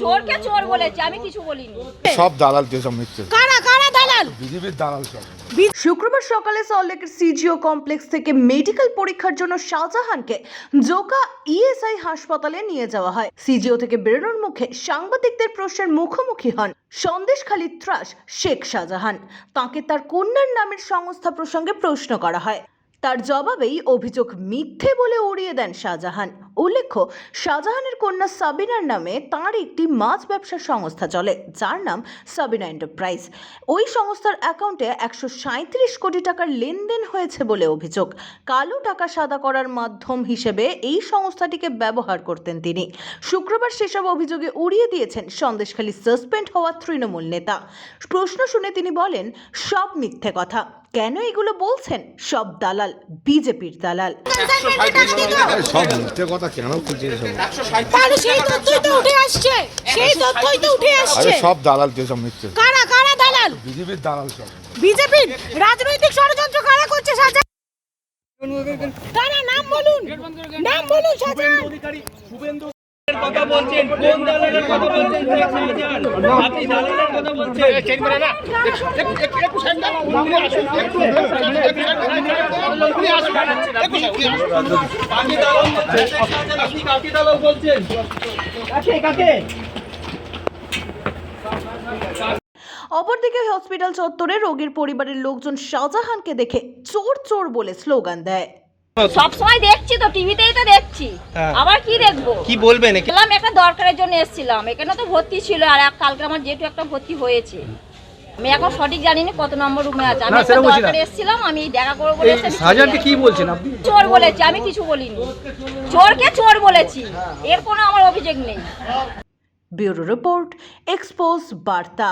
চোরকে চোর বলেছে আমি কিছু বলিনি। সব দালাল দিয়ে সব মিথ্যে। কারা কারা দালাল? বিজেপির দালাল সব। শুক্রবার সকালে সল্টলেকের সিজিও কমপ্লেক্স থেকে মেডিকেল পরীক্ষার জন্য শাহজাহানকে জোকা ইএসআই হাসপাতালে নিয়ে যাওয়া হয়। সিজিও থেকে বেরোনোর মুখে সাংবাদিকদের প্রশ্নের মুখোমুখি হন সন্দেশখালীর ত্রাস শেখ শাহজাহান। তাকে তার কন্যার নামের সংস্থা প্রসঙ্গে প্রশ্ন করা হয়। তার জবাবেই অভিযোগ মিথ্যে বলে উড়িয়ে দেন শাহজাহান। উল্লেখ্য, শাহজাহানের কন্যা সাবিনার নামে তার একটি মাছ ব্যবসার সংস্থা চলে, যার নাম সাবিনা এন্টারপ্রাইজ। ওই সংস্থার অ্যাকাউন্টে একশো সাঁত্রিশ কোটি টাকার লেনদেন হয়েছে বলে অভিযোগ। কালো টাকা সাদা করার মাধ্যম হিসেবে এই সংস্থাটিকে ব্যবহার করতেন তিনি। শুক্রবার সেসব অভিযোগে উড়িয়ে দিয়েছেন সন্দেশখালী সাসপেন্ড হওয়া তৃণমূল নেতা। প্রশ্ন শুনে তিনি বলেন, সব মিথ্যে কথা। কেন এগুলো বলছেন? সব দালাল, বিজেপির দালাল। সব মিথ্যে কথা। কেন? বলছে সব তাহলে সেই তথ্যই তো উঠে আসছে। সেই তথ্যই তো উঠে আরে সব দালাল দিয়ে সব মিথ্যে। কারা কারা দালাল? বিজেপির দালাল সব। বিজেপির রাজনৈতিক ষড়যন্ত্র কারা করছে সাজা? তারা নাম বলুন নাম বলুন শাহজাহান কথা বলছেন কোন দালালের কথা বলছেন শেখ শাহজাহান আপনি দালালের কথা বলছেন। কাকে দালাল বলছেন আপনি কাকে দালাল বলছেন। কাকে কাকে? অপরদিকে হসপিটাল চত্বরে রোগীর পরিবারের লোকজন শাহজাহানকে দেখে চোর চোর বলে স্লোগান দেয়। সব সময় দেখছি তো টিভিতেই তো দেখছি। আবার কি দেখব? কি বলবেন গেলাম একটা দরকারের জন্য এসেছিলাম। এখানে তো ভর্তি ছিল আর এক- কালকে আমার যেহেতু একটা ভর্তি হয়েছে। আমি এখন সঠিক জানি না কত নম্বর রুমে আছে। আমি একটা দরকারে এসেছিলাম আমি দেখা করব বলে চলে কি বলছেন আপনি? চোর বলেছি আমি কিছু বলিনি। চোরকে চোর বলেছি। এর কোনো আমার অভিযোগ নেই। ব্যুরো রিপোর্ট এক্সপোজ বার্তা।